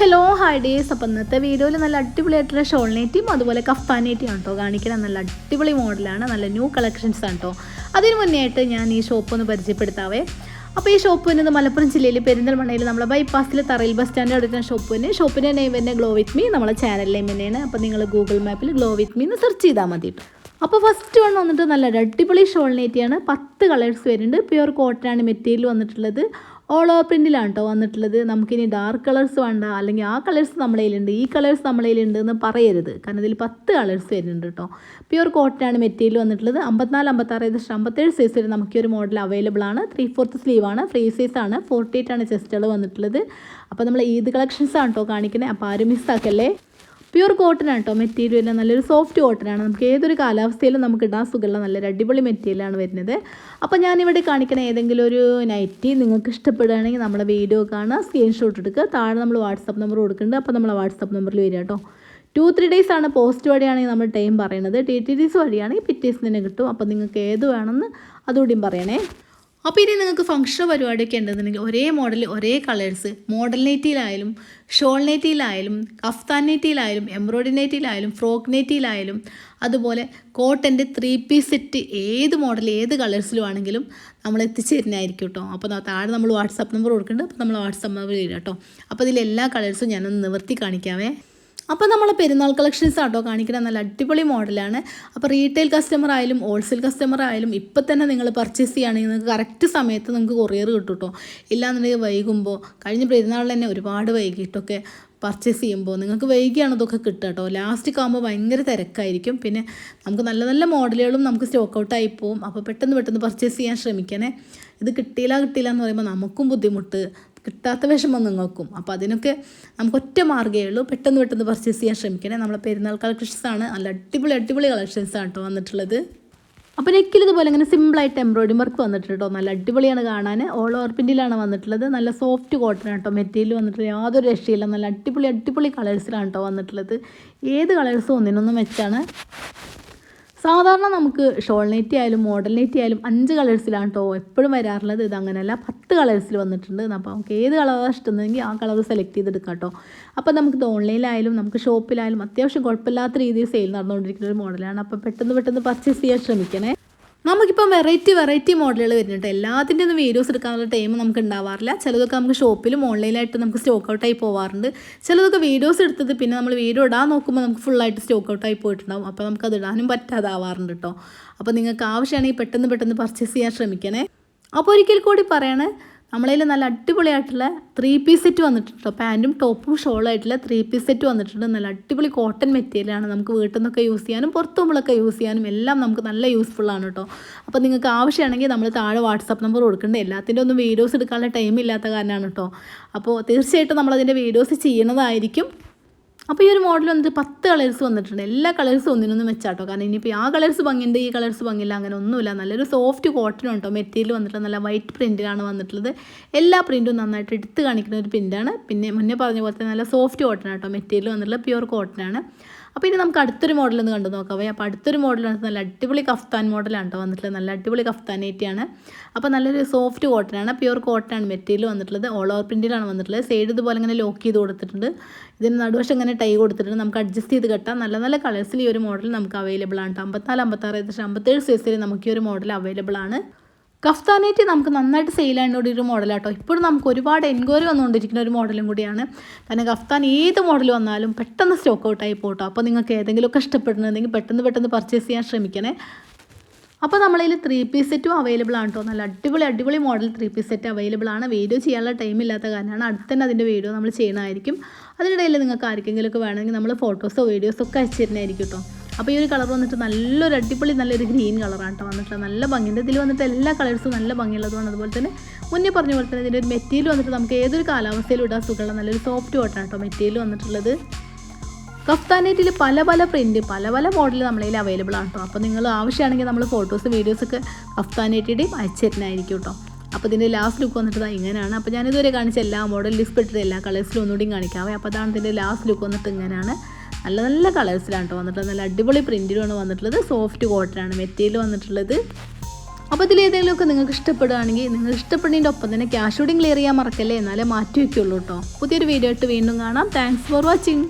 Hello hi days അപ്പം ഇന്നത്തെ വീഡിയോയിൽ നല്ല അടിപൊളിയായിട്ടുള്ള ഷോൾ നെറ്റിയും അതുപോലെ കഫ്താൻ നെറ്റിയും ആണ് കേട്ടോ കാണിക്കണം നല്ല അടിപൊളി മോഡലാണ്. നല്ല ന്യൂ കളക്ഷൻസ് ആണ് കേട്ടോ അതിന് മുന്നേ ആയിട്ട് ഞാൻ ഈ ഷോപ്പ് ഒന്ന് പരിചയപ്പെടുത്താവേ. അപ്പോൾ ഈ ഷോപ്പ് വരുന്നത് മലപ്പുറം ജില്ലയിൽ പെരിന്തൽമണ്ണയിൽ നമ്മളെ ബൈപ്പാസിൽ തറയിൽ ബസ് സ്റ്റാൻഡ് എടുക്കുന്ന ഷോപ്പ് തന്നെ ഷോപ്പിന്റെ നെയിം തന്നെ ഗ്ലോ വിത്ത് മീ നമ്മളെ ചാനൽ നെയിം തന്നെയാണ് അപ്പോൾ നിങ്ങൾ ഗൂഗിൾ മാപ്പിൽ ഗ്ലോ വിത്ത് മീ എന്ന് സെർച്ച് ചെയ്താൽ മതി. അപ്പോൾ ഫസ്റ്റ് വൺ വന്നിട്ട് നല്ല അടിപൊളി ഷോൾ നെറ്റിയാണ് പത്ത് കളേഴ്സ് വരുന്നുണ്ട്. പ്യുവർ കോട്ടനാണ് മെറ്റീരിയൽ വന്നിട്ടുള്ളത്. ഓൾ ഓവർ പ്രിന്റിലാണ് കേട്ടോ വന്നിട്ടുള്ളത്. നമുക്കിനി ഡാർക്ക് കളേഴ്സ് വേണ്ട. അല്ലെങ്കിൽ ആ കളേഴ്സ് നമ്മളെ കയ്യിലുണ്ട്. ഈ കളേഴ്സ് നമ്മളെ കയ്യിലുണ്ട് എന്ന് പറയരുത്. കാരണം ഇതിൽ പത്ത് കളേഴ്സ് വരുന്നുണ്ട് കേട്ടോ പ്യുവർ കോട്ടനാണ് മെറ്റീരിയൽ വന്നിട്ടുള്ളത്. അമ്പത്തിനാല് അമ്പത്താറ് ഏകദേശം അമ്പത്തേഴ് സൈസ് വരെ നമുക്ക് ഒരു മോഡൽ അവൈലബിൾ ആണ്. ത്രീ ഫോർത്ത് സ്ലീവ് ആണ്. ഫ്രീ സൈസ് ആണ്. ഫോർട്ടി എയ്റ്റ് ആണ് ചെസ്റ്റുകൾ വന്നിട്ടുള്ളത്. അപ്പോൾ നമ്മൾ ഈദ് കളക്ഷൻസ് ആണ് കേട്ടോ കാണിക്കുന്നത് അപ്പോൾ ആരും മിസ്സാക്കല്ലേ പ്യൂർ കോട്ടൺ ആണ് കേട്ടോ മെറ്റീരിയൽ നല്ലൊരു സോഫ്റ്റ് കോട്ടൺ ആണ്. നമുക്ക് ഏതൊരു കാലാവസ്ഥയിലും നമുക്ക് ഇടാൻ സുഖമുള്ള നല്ലൊരു അടിപൊളി മെറ്റീരിയലാണ് വരുന്നത്. അപ്പോൾ ഞാനിവിടെ കാണിക്കുന്ന ഏതെങ്കിലും ഒരു നൈറ്റി നിങ്ങൾക്ക് ഇഷ്ടപ്പെടുകയാണെങ്കിൽ നമ്മുടെ വീഡിയോ കാണുക സ്ക്രീൻഷോട്ട് എടുക്കുക. താഴെ നമ്മൾ വാട്സപ്പ് നമ്പർ കൊടുക്കുന്നുണ്ട്. അപ്പോൾ നമ്മളെ വാട്സപ്പ് നമ്പറിൽ വരിക കേട്ടോ. ടു ത്രീ ഡേയ്സ് ആണ് പോസ്റ്റ് വഴിയാണെങ്കിൽ നമ്മൾ ടൈം പറയുന്നത് ടി ടി ഡീസ് വഴിയാണെങ്കിൽ പിറ്റേഴ്സ് തന്നെ കിട്ടും. അപ്പോൾ നിങ്ങൾക്ക് ഏത് വേണമെന്ന് അതുകൂടിയും പറയണേ. അപ്പോൾ ഇനി നിങ്ങൾക്ക് ഫംഗ്ഷൻ പരിപാടിയൊക്കെ ഉണ്ടെന്നുണ്ടെങ്കിൽ ഒരേ മോഡൽ ഒരേ കളേഴ്സ് മോഡൽ നെറ്റിയിലായാലും ഷോൾ നെറ്റിയിലായാലും കഫ്താൻ നെറ്റിയിലായാലും എംബ്രോയ്ഡറി നെറ്റിയിലായാലും ഫ്രോക്ക് നെറ്റിയിലായാലും അതുപോലെ കോട്ടന്റെ ത്രീ പീസ് സെറ്റ് ഏത് മോഡൽ ഏത് കളേഴ്സിലും ആണെങ്കിലും നമ്മൾ എത്തിച്ചു തരുന്നതായിരിക്കും കേട്ടോ അപ്പോൾ താഴെ നമ്മൾ വാട്സാപ്പ് നമ്പർ കൊടുക്കുന്നുണ്ട്. അപ്പോൾ നമ്മൾ വാട്സാപ്പ് നമ്പർ തരാം കേട്ടോ അപ്പോൾ ഇതിൽ എല്ലാ കളേഴ്സും ഞാനൊന്ന് നിവർത്തി കാണിക്കാവേ. അപ്പോൾ നമ്മൾ പെരുന്നാൾ കളക്ഷൻസ് ആട്ടോ കാണിക്കുന്ന നല്ല അടിപൊളി മോഡലാണ്. അപ്പോൾ റീറ്റെയിൽ കസ്റ്റമർ ആയാലും ഹോൾസെയിൽ കസ്റ്റമർ ആയാലും ഇപ്പം തന്നെ നിങ്ങൾ പർച്ചേസ് ചെയ്യുകയാണെങ്കിൽ നിങ്ങൾക്ക് കറക്റ്റ് സമയത്ത് നിങ്ങൾക്ക് കൊറിയർ കിട്ടും കേട്ടോ ഇല്ലാന്നുണ്ടെങ്കിൽ വൈകുമ്പോൾ കഴിഞ്ഞ പെരുന്നാളിൽ തന്നെ ഒരുപാട് വൈകിട്ടൊക്കെ പർച്ചേസ് ചെയ്യുമ്പോൾ നിങ്ങൾക്ക് വൈകിയാണ് ഇതൊക്കെ കിട്ടുക കേട്ടോ. ലാസ്റ്റ് ആകുമ്പോൾ ഭയങ്കര തിരക്കായിരിക്കും. പിന്നെ നമുക്ക് നല്ല നല്ല മോഡലുകളും നമുക്ക് സ്റ്റോക്ക് ഔട്ടായി പോകും അപ്പോൾ പെട്ടെന്ന് പെട്ടെന്ന് പർച്ചേസ് ചെയ്യാൻ ശ്രമിക്കണേ. ഇത് കിട്ടിയില്ല കിട്ടിയില്ല എന്ന് പറയുമ്പോൾ നമുക്കും ബുദ്ധിമുട്ട്. കിട്ടാത്ത വിഷമം നിങ്ങൾക്കും. അപ്പോൾ അതിനൊക്കെ നമുക്ക് ഒറ്റ മാർഗമേ ഉള്ളൂ. പെട്ടെന്ന് പെട്ടെന്ന് പർച്ചേസ് ചെയ്യാൻ ശ്രമിക്കണേ. നമ്മളെ പെരുന്നാൾ കളക്ഷൻസ് ആണ്. നല്ല അടിപൊളി അടിപൊളി കളക്ഷൻസ് ആണ് കേട്ടോ വന്നിട്ടുള്ളത്. അപ്പോൾ നെക്കിൽ ഇതുപോലെ ഇങ്ങനെ സിമ്പിളായിട്ട് എംബ്രോയിഡറി വർക്ക് വന്നിട്ടുണ്ട് കേട്ടോ നല്ല അടിപൊളിയാണ് കാണാൻ ഓൾ ഓവർ പിന്നിലാണ് വന്നിട്ടുള്ളത്. നല്ല സോഫ്റ്റ് കോട്ടൺ കേട്ടോ മെറ്റീരിയൽ വന്നിട്ടുള്ളത്. യാതൊരു രക്ഷയില്ല. നല്ല അടിപൊളി അടിപൊളി കളേഴ്സിലാണ് കേട്ടോ വന്നിട്ടുള്ളത്. ഏത് കളേഴ്സും ഒന്നിനൊന്നും വെച്ചാണ് സാധാരണ നമുക്ക് ഷോൾ നെറ്റി ആയാലും മോഡൽ ആയാലും അഞ്ച് കളേഴ്സിലാണ് കേട്ടോ എപ്പോഴും വരാറുള്ളത്. ഇത് അങ്ങനെയല്ല. പത്ത് കളേഴ്സിൽ വന്നിട്ടുണ്ട്. അപ്പോൾ നമുക്ക് ഏത് കളറാണ് ഇഷ്ടമെന്നെങ്കിൽ ആ കളർ സെലക്ട് ചെയ്തെടുക്കാം കേട്ടോ അപ്പോൾ നമുക്ക് നമുക്കിത് ഓൺലൈനിലായാലും നമുക്ക് ഷോപ്പിലായാലും അത്യാവശ്യം കുഴപ്പമില്ലാത്ത രീതിയിൽ സെയിൽ നടന്നുകൊണ്ടിരിക്കുന്ന ഒരു മോഡലാണ്. അപ്പോൾ പെട്ടെന്ന് പെട്ടെന്ന് പർച്ചേസ് ചെയ്യാൻ ശ്രമിക്കണേ. നമുക്കിപ്പം വെറൈറ്റി വെറൈറ്റി മോഡലുകൾ വരുന്നുണ്ട്. എല്ലാത്തിന്റെ ഒന്നും വീഡിയോസ് എടുക്കാനുള്ള ടൈം നമുക്ക് ഉണ്ടാവാറില്ല. ചിലതൊക്കെ നമുക്ക് ഷോപ്പിലും ഓൺലൈനായിട്ട് നമുക്ക് സ്റ്റോക്ക് ഔട്ടായി പോവാറുണ്ട്. ചിലതൊക്കെ വീഡിയോസ് എടുത്തത് പിന്നെ നമ്മൾ വീഡിയോ ഇടാൻ നോക്കുമ്പോൾ നമുക്ക് ഫുള്ളായിട്ട് സ്റ്റോക്ക് ഔട്ടായി പോയിട്ടുണ്ടാവും. അപ്പോൾ നമുക്കത് ഇടാനും പറ്റാതാവാറുണ്ട് കേട്ടോ അപ്പോൾ നിങ്ങൾക്ക് ആവശ്യമാണെങ്കിൽ പെട്ടെന്ന് പെട്ടെന്ന് പർച്ചേസ് ചെയ്യാൻ ശ്രമിക്കണേ. അപ്പോൾ ഒരിക്കൽ കൂടി പറയണേ നമ്മളതിൽ നല്ല അടിപൊളിയായിട്ടുള്ള ത്രീ പീസ് സെറ്റ് വന്നിട്ടുണ്ട് പാന്റും ടോപ്പും ഷോളും ആയിട്ടുള്ള ത്രീ പീസ് സെറ്റ് വന്നിട്ടുണ്ട്. നല്ല അടിപൊളി കോട്ടൺ മെറ്റീരിയലാണ് നമുക്ക് വീട്ടിൽ നിന്നൊക്കെ യൂസ് ചെയ്യാനും പുറത്തു നമ്മളൊക്കെ യൂസ് ചെയ്യാനും എല്ലാം നമുക്ക് നല്ല യൂസ്ഫുള്ളാണ് കേട്ടോ അപ്പോൾ നിങ്ങൾക്ക് ആവശ്യമാണെങ്കിൽ നമ്മൾ താഴെ വാട്സപ്പ് നമ്പർ കൊടുക്കേണ്ടത് എല്ലാത്തിന്റെ ഒന്നും വീഡിയോസ് എടുക്കാനുള്ള ടൈം ഇല്ലാത്ത കാരണമാണ് കേട്ടോ അപ്പോൾ തീർച്ചയായിട്ടും നമ്മളതിന്റെ വീഡിയോസ് ചെയ്യുന്നതായിരിക്കും അപ്പോൾ ഈ ഒരു മോഡൽ വന്നിട്ട് പത്ത് കളേഴ്സ് വന്നിട്ടുണ്ട്. എല്ലാ കളേഴ്സും ഒന്നിനൊന്നും വെച്ചാട്ടോ. കാരണം ഇനിയിപ്പോൾ ആ കളേഴ്സ് ഭംഗിയുണ്ട് ഈ കളേഴ്സ് ഭംഗിയില്ല അങ്ങനെ ഒന്നുമില്ല. നല്ലൊരു സോഫ്റ്റ് കോട്ടൺ ഉണ്ടോ? മെറ്റീരിയൽ വന്നിട്ട് നല്ല വൈറ്റ് പ്രിന്റിലാണ് വന്നിട്ടുള്ളത്. എല്ലാ പ്രിന്റും നന്നായിട്ട് എടുത്ത് കാണിക്കുന്ന ഒരു പ്രിന്റാണ് പിന്നെ മുന്നേ പറഞ്ഞ പോലെ തന്നെ നല്ല സോഫ്റ്റ് കോട്ടൺ ആട്ടോ. മെറ്റീരിയൽ വന്നിട്ടുള്ള പ്യുവർ കോട്ടൺ ആണ്. അപ്പോൾ ഇനി നമുക്ക് അടുത്തൊരു മോഡൽ ഒന്ന് കണ്ടു നോക്കാവേ. അപ്പോൾ അടുത്തൊരു മോഡൽ നല്ല അടിപൊളി കഫ്താൻ മോഡലാണ് കേട്ടോ വന്നിട്ടുള്ളത്. നല്ല അടിപൊളി കഫ്താൻ നെറ്റിയാണ് അപ്പോൾ നല്ലൊരു സോഫ്റ്റ് കോട്ടൺ ആണ്. പ്യുവർ കോട്ടൺ ആണ് മെറ്റീരിയൽ വന്നിട്ടുള്ളത്. ഓൾ ഓവർ പ്രിന്റിലാണ് വന്നിട്ടുള്ളത്. സൈഡ് ഇതുപോലെ ഇങ്ങനെ ലോക്ക് ചെയ്ത് കൊടുത്തിട്ടുണ്ട്. ഇതിന് നടുവശം ഇങ്ങനെ ടൈ കൊടുത്തിട്ടുണ്ട്. നമുക്ക് അഡ്ജസ്റ്റ് ചെയ്ത് കെട്ടാം. നല്ല നല്ല കളേഴ്സിൽ ഈ ഒരു മോഡൽ നമുക്ക് അവൈലബിൾ ആണ് അമ്പത്തിനാല് അമ്പത്താറ് ഏകദേശം അമ്പത്തേഴ് സൈസിൽ നമുക്ക് ഈ ഒരു മോഡൽ അവൈലബിൾ ആണ്. കഫ്താനേറ്റ് നമുക്ക് നന്നായിട്ട് സെയിൽ ആയതുകൊണ്ട് ഒരു മോഡലാട്ടോ ഇപ്പോഴും നമുക്ക് ഒരുപാട് എൻക്വയറി വന്നുകൊണ്ടിരിക്കുന്ന ഒരു മോഡലും കൂടിയാണ്. കാരണം കഫ്താൻ ഏത് മോഡൽ വന്നാലും പെട്ടെന്ന് സ്റ്റോക്ക് ഔട്ടായി പോട്ടോ. അപ്പോൾ നിങ്ങൾക്ക് ഏതെങ്കിലുമൊക്കെ ഇഷ്ടപ്പെടുന്നുണ്ടെങ്കിൽ പെട്ടെന്ന് പെട്ടെന്ന് പർച്ചേസ് ചെയ്യാൻ ശ്രമിക്കണേ. അപ്പോൾ നമ്മളതിൽ ത്രീ പീസ് സെറ്റും അവൈലബിൾ ആണ് കേട്ടോ നല്ല അടിപൊളി അടിപൊളി model three piece set available ആണ്. വീഡിയോ ചെയ്യാനുള്ള ടൈം ഇല്ലാത്ത കാരണമാണ് അടുത്ത് തന്നെ അതിന്റെ വീഡിയോ നമ്മൾ ചെയ്യണമായിരിക്കും അതിനിടയിൽ നിങ്ങൾക്ക് ആർക്കെങ്കിലുമൊക്കെ വേണമെങ്കിൽ നമ്മൾ ഫോട്ടോസോ വീഡിയോസോ ഒക്കെ അയച്ചു തരുന്നതായിരിക്കും കേട്ടോ അപ്പോൾ ഈ ഒരു കളർ വന്നിട്ട് നല്ലൊരു അടിപൊളി നല്ലൊരു ഗ്രീൻ കളറാണ് കേട്ടോ വന്നിട്ട് നല്ല ഭംഗിയുണ്ട്. ഇതിൽ വന്നിട്ട് എല്ലാ കളേഴ്സും നല്ല ഭംഗിയുള്ളതുമാണ്. അതുപോലെ തന്നെ മുന്നേ പറഞ്ഞ പോലെ തന്നെ ഇതിന്റെ ഒരു മെറ്റീരിയൽ വന്നിട്ട് നമുക്ക് ഏതൊരു കാലാവസ്ഥയിലും ഇടാൻ സുഖമുള്ള നല്ലൊരു സോഫ്റ്റ് കോട്ടാണ് കേട്ടോ മെറ്റീരിയൽ വന്നിട്ടുള്ളത്. കഫ്താനേറ്റിൽ പല പല പ്രിന്റ് പല പല മോഡൽ നമ്മളതിൽ അവൈലബിൾ ആണ് കേട്ടോ. അപ്പോൾ നിങ്ങൾ ആവശ്യമാണെങ്കിൽ നമ്മൾ ഫോട്ടോസ് വീഡിയോസൊക്കെ കഫ്താനേറ്റിയുടെയും അയച്ചു തരുന്നതായിരിക്കും കേട്ടോ. അപ്പോൾ ഇതിന്റെ ലാസ്റ്റ് ലുക്ക് വന്നിട്ട് ഇങ്ങനെയാണ്. അപ്പോൾ ഞാനിതുവരെ കാണിച്ച എല്ലാ മോഡൽ ലിസ്റ്റ് ഇട്ടിട്ട് എല്ലാ കളേഴ്സിലും ഒന്നുകൂടി കാണിക്കാവേ അപ്പോൾ അതാണ് ഇതിന്റെ ലാസ്റ്റ് ലുക്ക് വന്നിട്ട് ഇങ്ങനെയാണ്. നല്ല നല്ല കളേഴ്സിലാണ് കേട്ടോ വന്നിട്ടുള്ളത്. നല്ല അടിപൊളി പ്രിന്റിലുമാണ് വന്നിട്ടുള്ളത്. സോഫ്റ്റ് കോട്ടൺ ആണ് മെറ്റീരിയൽ വന്നിട്ടുള്ളത്. അപ്പോൾ ഇതിലേതെങ്കിലുമൊക്കെ നിങ്ങൾക്ക് ഇഷ്ടപ്പെടുകയാണെങ്കിൽ നിങ്ങൾ ഇഷ്ടപ്പെടുന്നതിന്റെ ഒപ്പം തന്നെ ക്യാഷ് ഷൂട്ടിംഗ് ക്ലിയർ ചെയ്യാൻ മറക്കല്ലേ? എന്നാലേ മാറ്റി വയ്ക്കുള്ളൂ കേട്ടോ പുതിയൊരു വീഡിയോ ആയിട്ട് വീണ്ടും കാണാം. Thanks for watching